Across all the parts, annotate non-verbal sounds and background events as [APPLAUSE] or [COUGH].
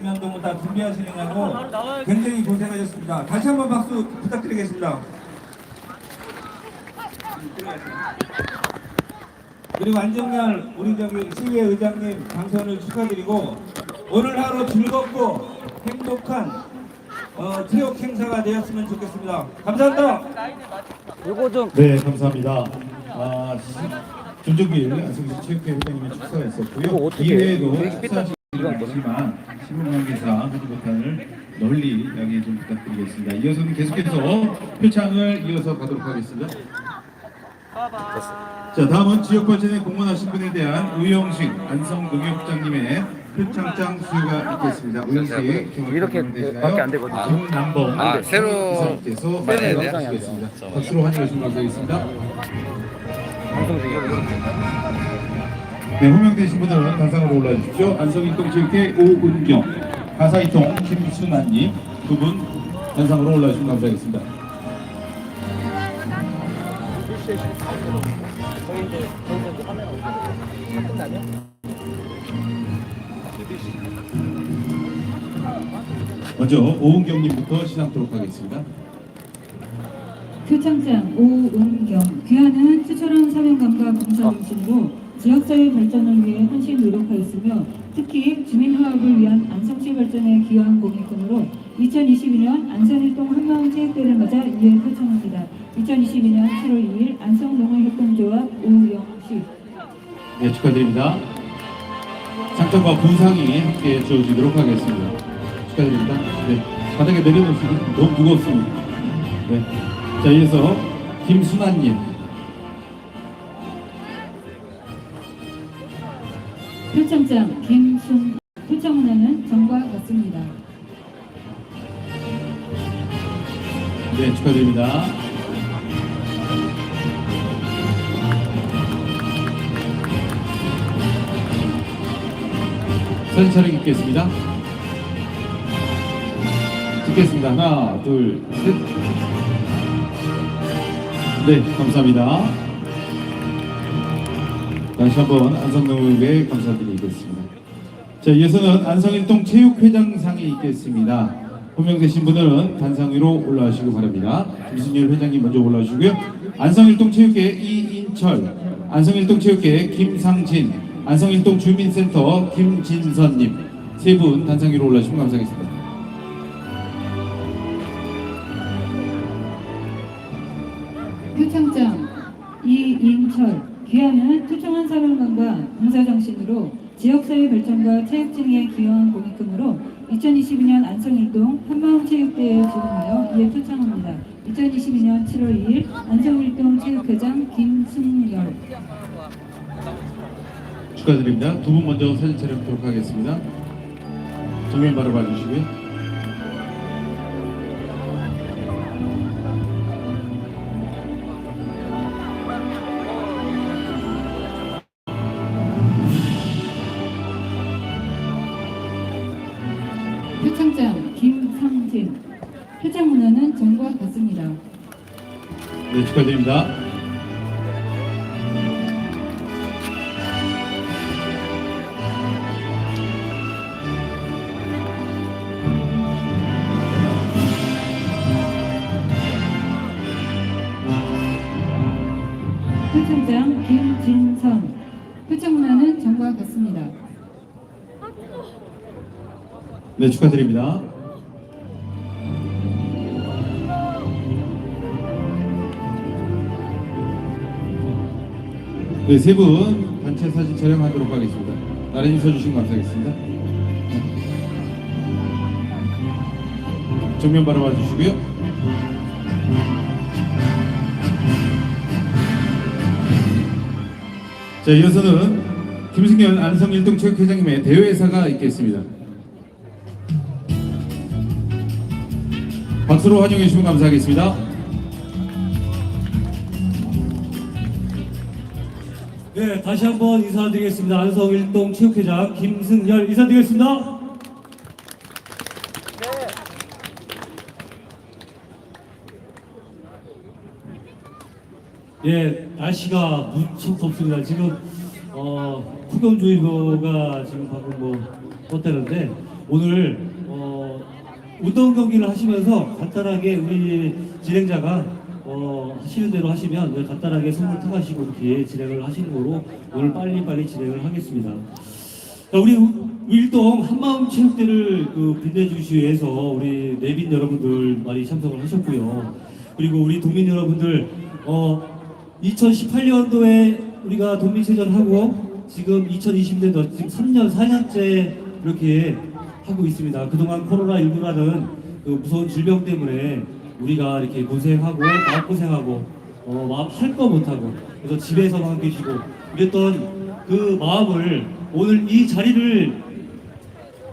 면도부 다 준비하시느냐고 굉장히 고생하셨습니다. 다시 한번 박수 부탁드리겠습니다. 그리고 안정열 우리 저기 시의회 의장님 당선을 축하드리고 오늘 하루 즐겁고 행복한 어, 체육 행사가 되었으면 좋겠습니다. 감사합니다. 요거 좀 네, 감사합니다. 아, 김종길 안성시 체육회 회장님의 축사가 이거 있었고요. 어떻게 이외에도? 축사 지는 아니지만 신문 관계상 해주보탄을 널리 양해 좀 부탁드리겠습니다. 이어서는 계속해서 표창을 이어서 가도록 하겠습니다. 자, 다음은 지역발전에 공헌하신 분에 대한 우영식 안성농협장님의 표창장 수여가 있겠습니다. 우영식 이렇게밖에 안 되거든요. 안 돼. 새로 이사님께서 해야 마치도록 돼요? 하시겠습니다. 박수로 환영해 주시면 감사하겠습니다. 방송 중이요. 네, 호명되신 분들은 단상으로 올라와 주십시오. 안성일동체육회 오은경, 가사이동 김순환님 두 분 단상으로 올라와 주시면 감사하겠습니다. 먼저 오은경님부터 시작하도록 하겠습니다. 표창장 오은경 귀하는 투철한 사명감과 봉사정신으로 지역사회 발전을 위해 헌신 노력하였으며 특히 주민화합을 위한 안성시 발전에 기여한 공익금으로 2022년 안산일동 한마음체육대를 맞아 이에 표창합니다. 2022년 7월 2일 안성농어협동조합 오영식 네, 축하드립니다. 상장과 분상이 함께 주어지도록 하겠습니다. 축하드립니다. 네, 바닥에 내려놓으시면 너무 무겁습니다. 네, 자, 이어서 김순환님. 표창장 김순 표창 문화는 정과 같습니다. 네, 축하드립니다. 사진 촬영 있겠습니다. 찍겠습니다. 하나, 둘, 셋. 네, 감사합니다. 다시 한번 안성농협에 감사드리겠습니다. 자, 이어서는 안성일동 체육회장상이 있겠습니다. 호명되신 분들은 단상 위로 올라가시기 바랍니다. 김순열 회장님 먼저 올라오시고요. 안성일동 체육회 이인철, 안성일동 체육회 김상진, 안성일동 주민센터 김진선님 세 분 단상 위로 올라주시면 감사하겠습니다. 표창장 이인철 귀하는 투명한 사명감과 봉사정신으로 지역사회 발전과 체육진흥에 기여한 공익금으로 2022년 안성일동 한마음체육대회에 지원하여 이에 표창합니다. 2022년 7월 2일 안성일동 체육회장 김승열 축하드립니다. 두 분 먼저 사진 촬영하도록 하겠습니다. 정면 바로 봐주시고요. 축하드립니다. 표창장 김진선 표창 문화는 정과 같습니다. 네, 축하드립니다. 네, 세 분 단체 사진 촬영하도록 하겠습니다. 나란히 서주시면 감사하겠습니다. 정면 바라봐 주시고요. 자, 이어서는 김승현 안성일동 체육회장님의 대회사가 있겠습니다. 박수로 환영해 주시면 감사하겠습니다. 네, 다시 한번 인사드리겠습니다. 안성 일동 체육회장 김승열 인사드리겠습니다. 예, 날씨가 무척 덥습니다. 지금 어, 폭염주의보가 지금 방금 뭐 떴다는데 오늘 어, 운동 경기를 하시면서 간단하게 우리 진행자가 어, 하시는 대로 하시면 네, 간단하게 선물 타가시고 이렇게 진행을 하시는 거로 오늘 빨리빨리 진행을 하겠습니다. 자, 우리 일동 한마음 체육대를 그 빛내주시기 위해서 우리 내빈 여러분들 많이 참석을 하셨고요. 그리고 우리 동민 여러분들 어 2018년도에 우리가 동민체전 하고 지금 2020년도 지금 3년 4년째 이렇게 하고 있습니다. 그동안 코로나 19라는 그 무서운 질병 때문에 우리가 이렇게 고생하고 마음 고생하고 어, 마음 할 거 못하고 그래서 집에서만 계시고 이랬던 그 마음을 오늘 이 자리를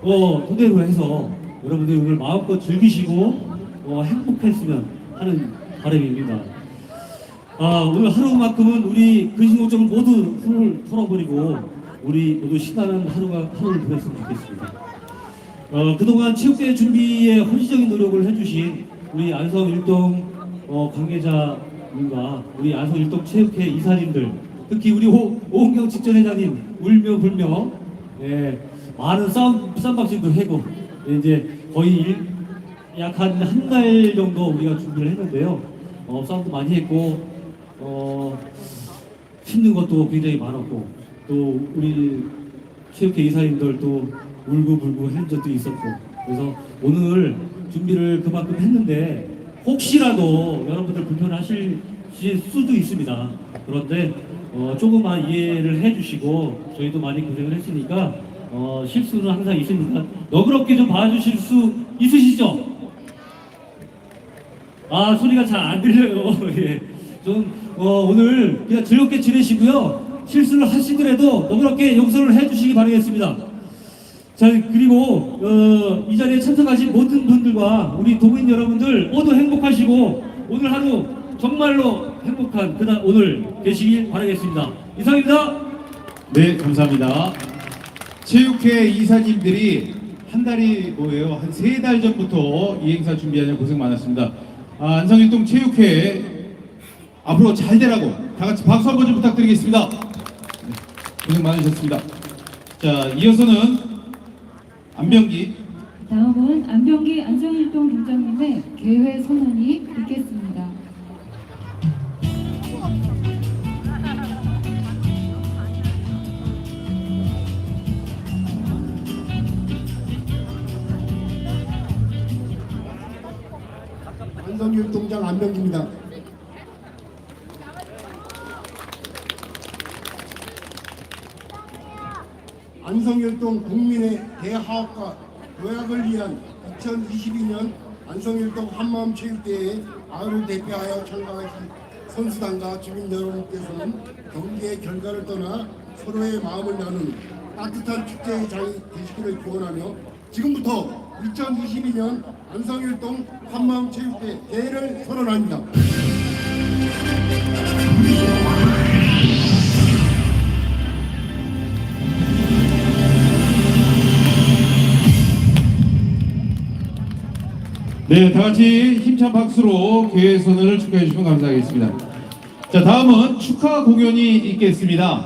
어, 토대로 해서 여러분들이 오늘 마음껏 즐기시고 어, 행복했으면 하는 바람입니다. 아, 오늘 하루만큼은 우리 근심 걱정을 모두 훌 털어버리고 우리 모두 신나는 하루가 하루를 보냈으면 좋겠습니다. 어, 그동안 체육대회 준비에 헌신적인 노력을 해주신 우리 안성 일동 어, 관계자님과 우리 안성 일동 체육회 이사님들 특히 우리 오, 오은경 직전회장님 울며 불며 예, 많은 싸움 쌈박질도 해고 예, 이제 거의 약한 한 달 정도 우리가 준비를 했는데요. 어, 싸움도 많이 했고 어, 힘든 것도 굉장히 많았고 또 우리 체육회 이사님들 또 울고불고 한 적도 있었고 그래서 오늘 준비를 그만큼 했는데 혹시라도 여러분들 불편하실 수도 있습니다. 그런데 어, 조금만 이해를 해주시고 저희도 많이 고생을 했으니까 어, 실수는 항상 있으니까 너그럽게 좀 봐주실 수 있으시죠? 아 소리가 잘 안 들려요. [LAUGHS] 예. 좀 어, 오늘 그냥 즐겁게 지내시고요. 실수를 하시더라도 너그럽게 용서를 해주시기 바라겠습니다. 자 그리고 어, 이 자리에 참석하신 모든 분들과 우리 도민 여러분들 모두 행복하시고 오늘 하루 정말로 행복한 그날 오늘 되시길 바라겠습니다. 이상입니다. 네, 감사합니다. 체육회 이사님들이 한 달이 뭐예요? 한 세 달 전부터 이 행사 준비하느라 고생 많았습니다. 아, 안성일동 체육회 앞으로 잘 되라고 다 같이 박수 한 번 좀 부탁드리겠습니다. 네, 고생 많으셨습니다. 자, 이어서는 안병기 다음은 안병기 안성일동 동장님의 개회 선언이 있겠습니다. 안성교육동장 안병기입니다. 안성일동 국민의 대화합과 도약을 위한 2022년 안성일동 한마음 체육대회에 아를 대표하여 참가하신 선수단과 주민 여러분께서는 경기의 결과를 떠나 서로의 마음을 나누는 따뜻한 축제의 장이 되시기를 기원하며 지금부터 2022년 안성일동 한마음 체육대 대회를 선언합니다. 네, 다 같이 힘찬 박수로 개회 선언을 축하해 주시면 감사하겠습니다. 자, 다음은 축하 공연이 있겠습니다.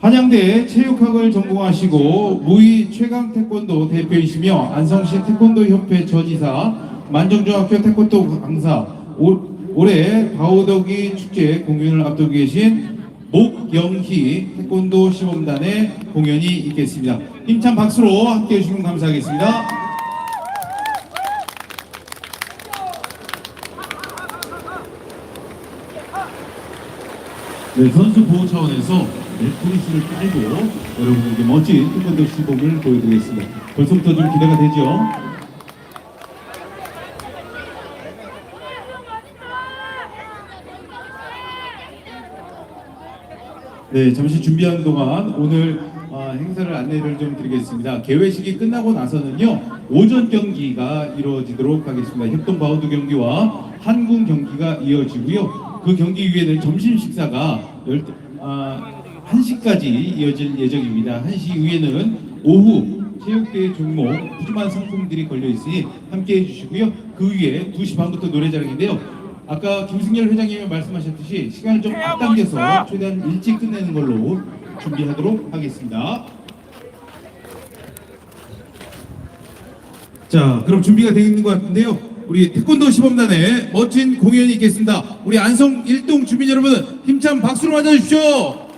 한양대 체육학을 전공하시고 무의 최강 태권도 대표이시며 안성시 태권도 협회 전이사 만정중학교 태권도 강사 올, 올해 바오덕이 축제 공연을 앞두고 계신 목영희 태권도 시범단의 공연이 있겠습니다. 힘찬 박수로 함께 해 주시면 감사하겠습니다. 네, 선수 보호 차원에서 넷프리스를 깔고 여러분들께 멋진 태권도 시범을 보여드리겠습니다. 벌써부터 좀 기대가 되죠? 네, 잠시 준비하는 동안 오늘 아, 행사를 안내를 좀 드리겠습니다. 개회식이 끝나고 나서는요 오전 경기가 이루어지도록 하겠습니다. 협동 바운드 경기와 한군 경기가 이어지고요. 그 경기 위에는 점심 식사가 열, 아, 1시까지 이어질 예정입니다. 1시 이후에는 오후 체육대회 종목 푸짐한 상품들이 걸려 있으니 함께 해 주시고요. 그 위에 2시 반부터 노래자랑인데요. 아까 김승열 회장님이 말씀하셨듯이 시간을 좀 앞당겨서 최대한 일찍 끝내는 걸로 준비하도록 하겠습니다. 자, 그럼 준비가 되어 있는 것 같은데요. 우리 태권도 시범단의 멋진 공연이 있겠습니다. 우리 안성 일동 주민 여러분 힘찬 박수로 맞아주십시오.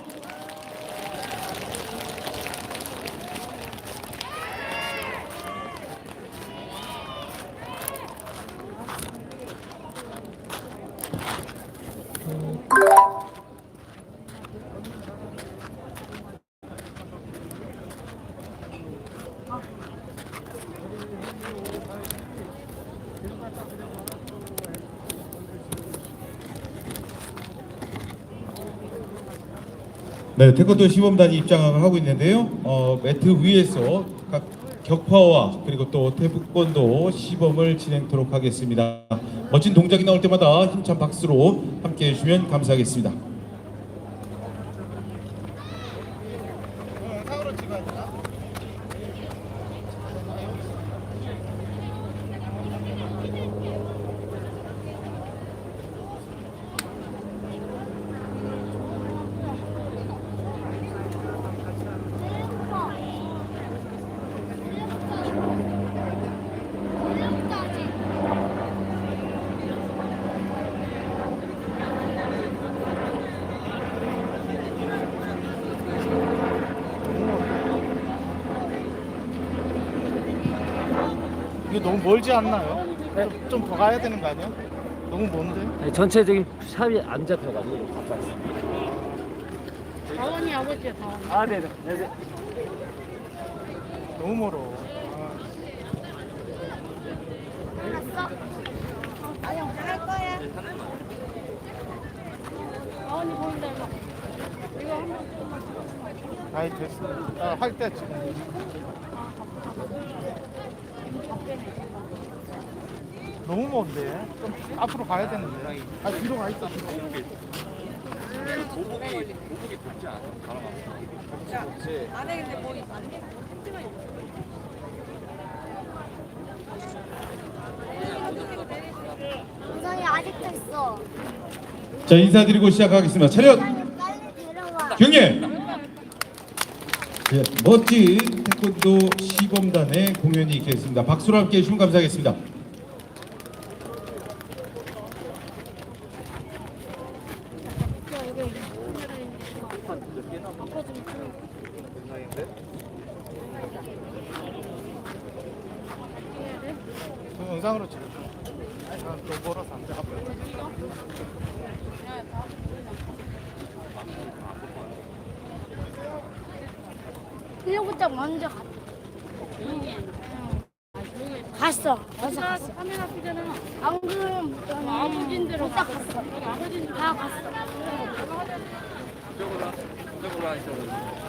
네, 태권도 시범단이 입장을 하고 있는데요. 어, 매트 위에서 각 격파와 그리고 또 태권도 시범을 진행토록 하겠습니다. 멋진 동작이 나올 때마다 힘찬 박수로 함께 해주시면 감사하겠습니다. 이거 너무 멀지 않나요? 좀더 가야 되는 거 아니야? 너무 먼데? 아니, 전체적인 샵이 안 잡혀가지고. 다원이 아버지야 다원. 아, 네네. 네네. 너무 멀어. 아, 아니 할 거야. 다원이 보인다 이거. 이거 한번 아이 됐어. 아, 할때 지금. 너무 먼데? 좀 앞으로 가야 되는데. 아 뒤로 가 있어. 뒤로. 우성이 아직도 있어. 자, 인사드리고 시작하겠습니다. 차렷! 빨리. 경례! 네, 멋진 태권도 시범단의 공연이 있겠습니다. 박수로 함께 해주시면 감사하겠습니다. 그 영상으로 찍어. 아, 너 멀어서 안 돼. 앞으로. 일부터 먼저 갔. 갔어. 벌써 갔어. 카메라 피잖아. 방금 아버지인대로 딱 갔어. 아버지인대로 다 갔어. 성훈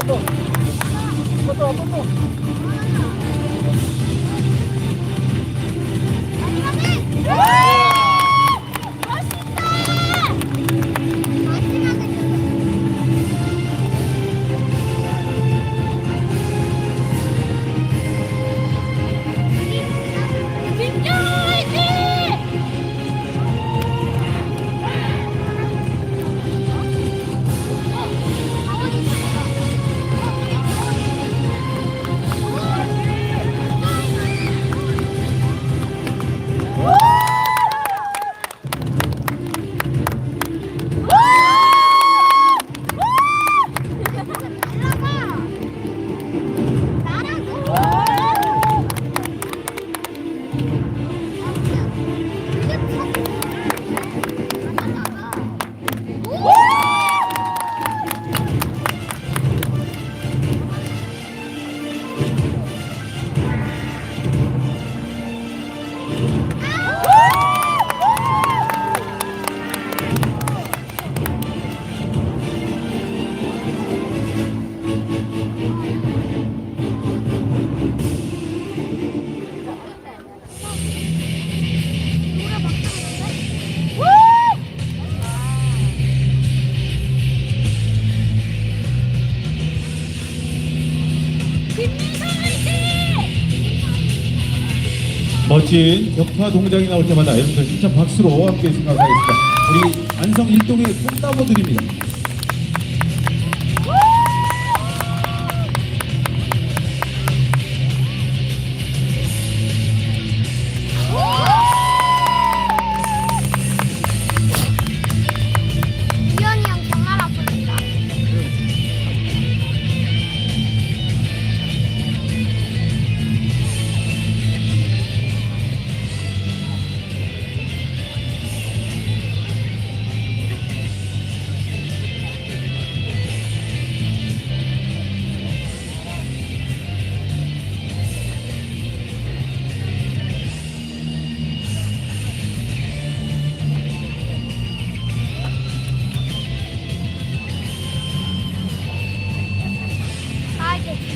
Buto. Buto, buto. Woo! 멋진 격파 동작이 나올 때마다 여러분들 진짜 박수로 함께 생각하겠습니다. 우리 안성 일동의 꽃나무들입니다.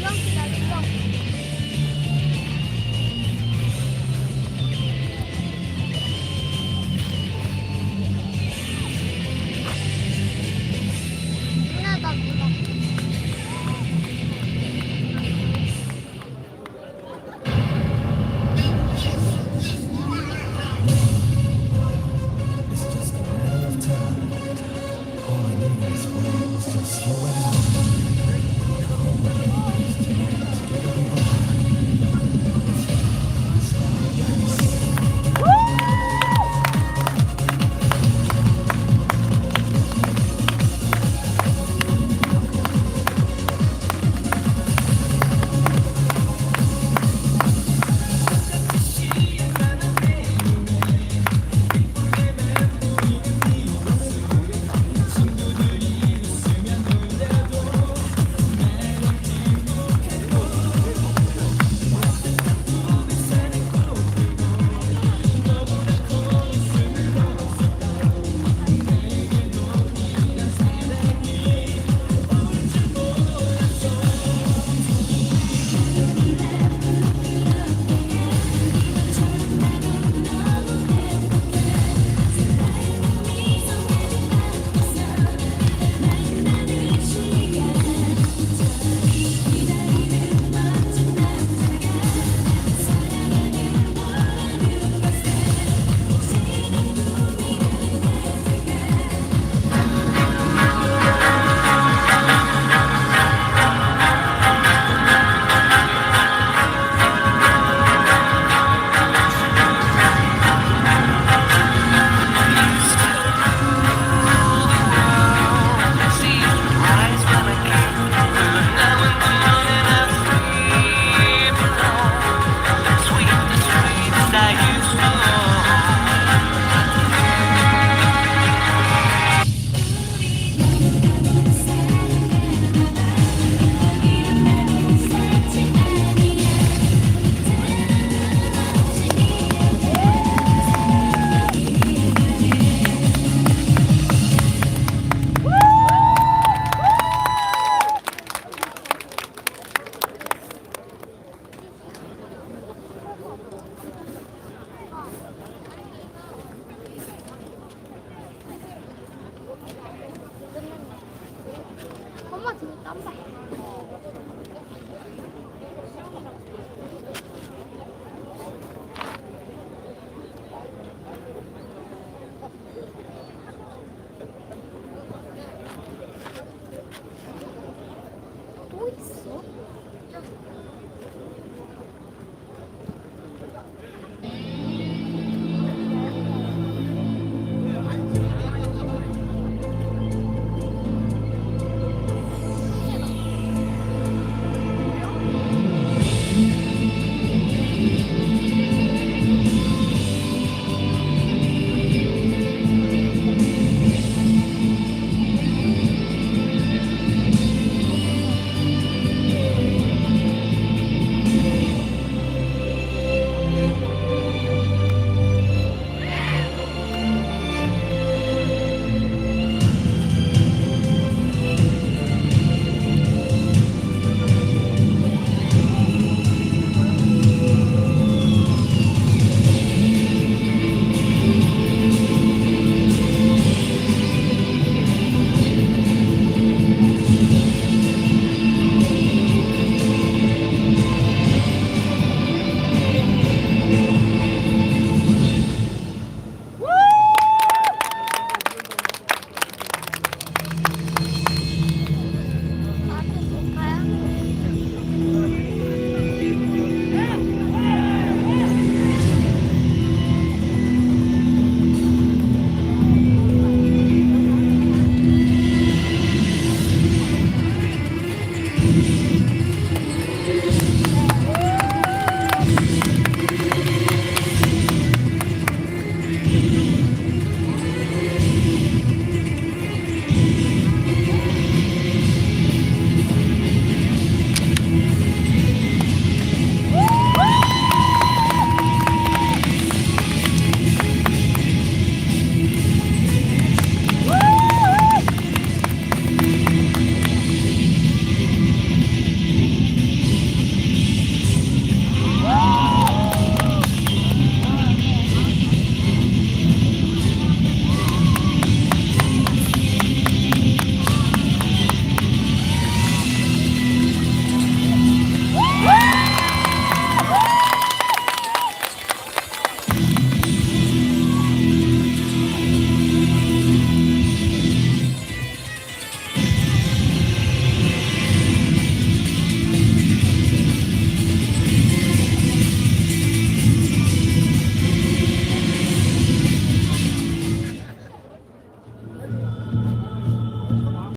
刚起来吃肉